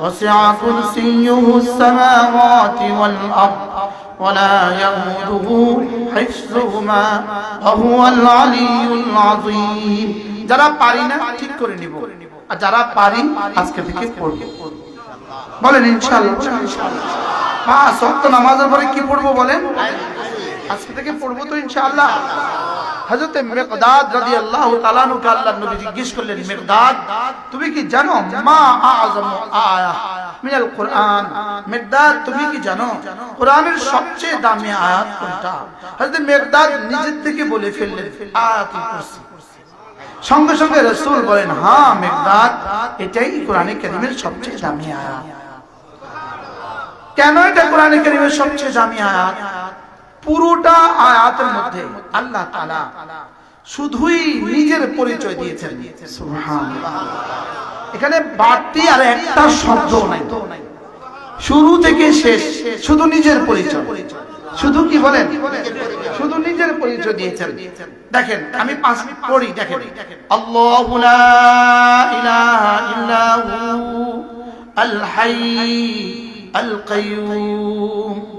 وسع كرسيه السماوات والأرض ولا يؤوده حفظهما وهو العلي العظيم যারা পারি না ঠিক করে নিব আর যারা পারি আজকে থেকে পড়ব বলেন ইনশাআল্লাহ পাঁচ ওয়াক্ত নামাজের পরে কি পড়বো বলেন আজকে থেকে পড়ব তো ইনশাআল্লাহ। মিকদাদ নবী জিজ্ঞেস করলেন মিকদাদ তুমি কি জানো? মা আয়া মিকদাদ তুমি কি জানো? সবচেয়ে দামি আয়াত কোনটা? মিকদাদ নিজের থেকে বলে ফেললেন, আয়াতুল কুরসি। সঙ্গে সঙ্গে রাসূল বলেন হ্যাঁ মিকদাদ এটাই কোরআনে কারীমের সবচেয়ে দামি আয়াত। কেন এটা কোরআনে কারীমের সবচেয়ে দামি আয়াত? পুরোটা আয়াতের মধ্যে আল্লাহ তাআলা শুধুই নিজের পরিচয় দিয়েছেন। এখানে বাড়তি আর একটা শব্দ নাই। শুরু থেকে শেষ, শুধু নিজের পরিচয়। শুধু কি বলেন? শুধু নিজের পরিচয় দিয়েছেন। দেখেন, আমি পাঁচ মিনিট পড়ি, দেখেন। আল্লাহু ইল্লাহু আল হাই, আল কাইয়ুম।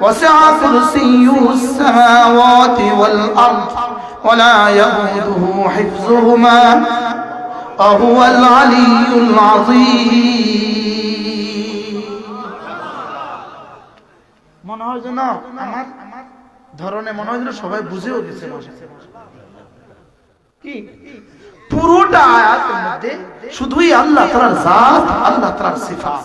وسع كرسيه السماوات والأرض ولا يؤوده حفظهما وهو العلي العظيم মনে হয় যেন আমার ধরনে মনে হয় যেন সবাই বুঝেও গেছে কি পুরোটা আয়াতের মধ্যে শুধুই আল্লাহ তাআলার জাত আল্লাহ তাআলার সিফাত